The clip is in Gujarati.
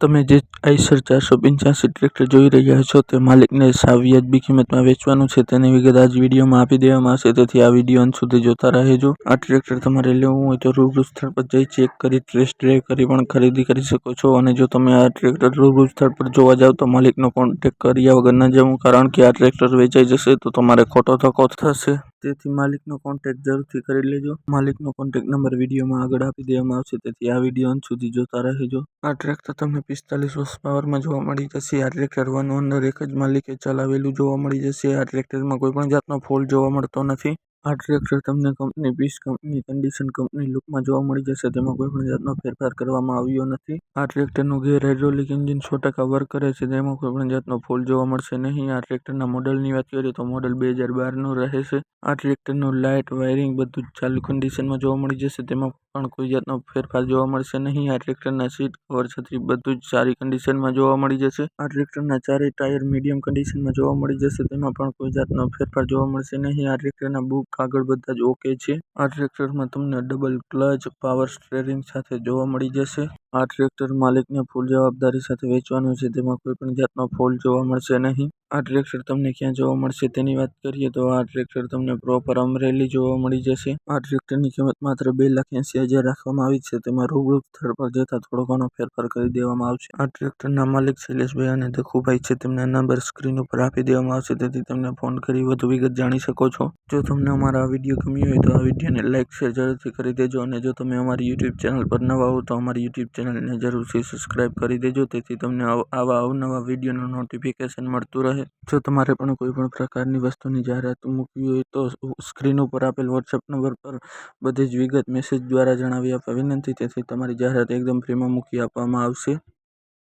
તમે જે આઈસર ચારસો પંચ્યાસી ટ્રેક્ટર જોઈ રહ્યા છો, તે માલિકને સાવ વ્યાજબી કિંમતમાં વેચવાનું છે. તેની વિગત આજ વિડીયોમાં આપી દેવામાં આવશે. તેથી આ વીડિયો અંત સુધી જોતા રહેજો. આ ટ્રેક્ટર તમારે લેવું હોય તો રૂબરૂ સ્થળ પર જઈ ચેક કરી ટેસ્ટ ડ્રાઈવ કરી પણ ખરીદી કરી શકો છો. અને જો તમે આ ટ્રેક્ટર રૂબરૂ સ્થળ પર જોવા જાવ તો માલિકનો કોન્ટેક્ટ કર્યા વગર ન જવું કારણ કે આ ટ્રેક્ટર વેચાઈ જશે તો તમારે ખોટો ધક્કો થશે. તેથી માલિકનો કોન્ટેક્ટ જરૂરથી કરી લેજો. માલિકનો કોન્ટેક્ટ નંબર વિડીયોમાં આગળ આપી દેવામાં આવશે, તેથી આ વીડિયો અંત સુધી જોતા રહેજો. આ ટ્રેક્ટર તમને પિસ્તાલીસ વર્ષ પાવરમાં જોવા મળી જશે. આ ટ્રેક્ટર વન ઓનર એક જ માલિકે ચલાવેલું જોવા મળી જશે. આ ટ્રેક્ટરમાં કોઈ પણ જાતનો ફોલ્ટ જોવા મળતો નથી. આ ટ્રેક્ટર તમને company piece company condition company લુકમાં જોવા મળી જશે. તેમાં કોઈ પણ જાતનો ફેરફાર કરવામાં આવ્યો નથી. આ ટ્રેક્ટરનું ગેર હાઇડ્રોલિક એન્જિન સો ટકા વર્ક કરે છે. તેમાં કોઈ પણ જાતનો ફોલ્ટ જોવા મળશે નહીં. આ ટ્રેક્ટરના મોડલની વાત કરીએ તો મોડલ બે હજાર બારનું રહેશે આ ટ્રેક્ટરનું લાઇટ, વાયરિંગ બધું ચાલુ કન્ડિશનમાં જોવા મળી જશે. તેમાં પણ કોઈ જાતનો ફેરફાર જોવા મળશે નહીં. આ ટ્રેક્ટરના સીટ કવર છત્રી બધું જ સારી કન્ડિશનમાં જોવા મળી જશે. આ ટ્રેક્ટરના ચારે ટાયર મીડિયમ કન્ડિશનમાં જોવા મળી જશે. તેમાં પણ કોઈ જાતનો ફેરફાર જોવા મળશે નહીં. આ ટ્રેક્ટરના બુક કાગળ બધા જ ઓકે છે. આ ટ્રેક્ટરમાં તમને ડબલ ક્લચ પાવર સ્ટેરિંગ સાથે જોવા મળી જશે. આ ટ્રેક્ટર માલિકને ફૂલ જવાબદારી સાથે વેચવાનું છે. તેમાં કોઈ પણ જાતનો ફોલ્ટ જોવા મળશે નહીં. આ ટ્રેક્ટર તમને ક્યાં જોવા મળશે તેની વાત કરીએ તો આ ટ્રેક્ટર તમને પ્રોપર અમરેલી જોવા મળી જશે. આ ટ્રેક્ટરની કિંમત માત્ર બે લાખ એંસી હજાર રાખવામાં આવી છે. તેમાં રૂબરૂ સ્થળ પર જતા થોડો ઘણો ફેરફાર કરી દેવામાં આવશે. આ ટ્રેક્ટરના માલિક શૈલેષભાઈ અને દખુભાઈ છે. તેમના નંબર સ્ક્રીન ઉપર આપી દેવામાં આવશે. તેથી તમને ફોન કરી વધુ વિગત જાણી શકો છો. જો તમને અમારા આ વીડિયો ગમ્યો હોય તો આ વિડીયોને લાઇક શેર જરૂરથી કરી દેજો. અને જો તમે અમારી યુટ્યુબ ચેનલ પર નવા હો તો અમારી યુટ્યુબ ચેનલને જરૂરથી સબસ્ક્રાઈબ કરી દેજો, તેથી તમને આવા અવનવા વિડીયોનું નોટિફિકેશન મળતું રહે. જો તમારે પણ કોઈપણ પ્રકારની વસ્તુની જાહેરાત મૂકવી હોય તો સ્ક્રીન ઉપર આપેલ વોટ્સએપ નંબર પર બધી જ વિગત મેસેજ દ્વારા જણાવી આપવા વિનંતી, તેથી તમારી જાહેરાત એકદમ ફ્રીમાં મૂકી આપવામાં આવશે.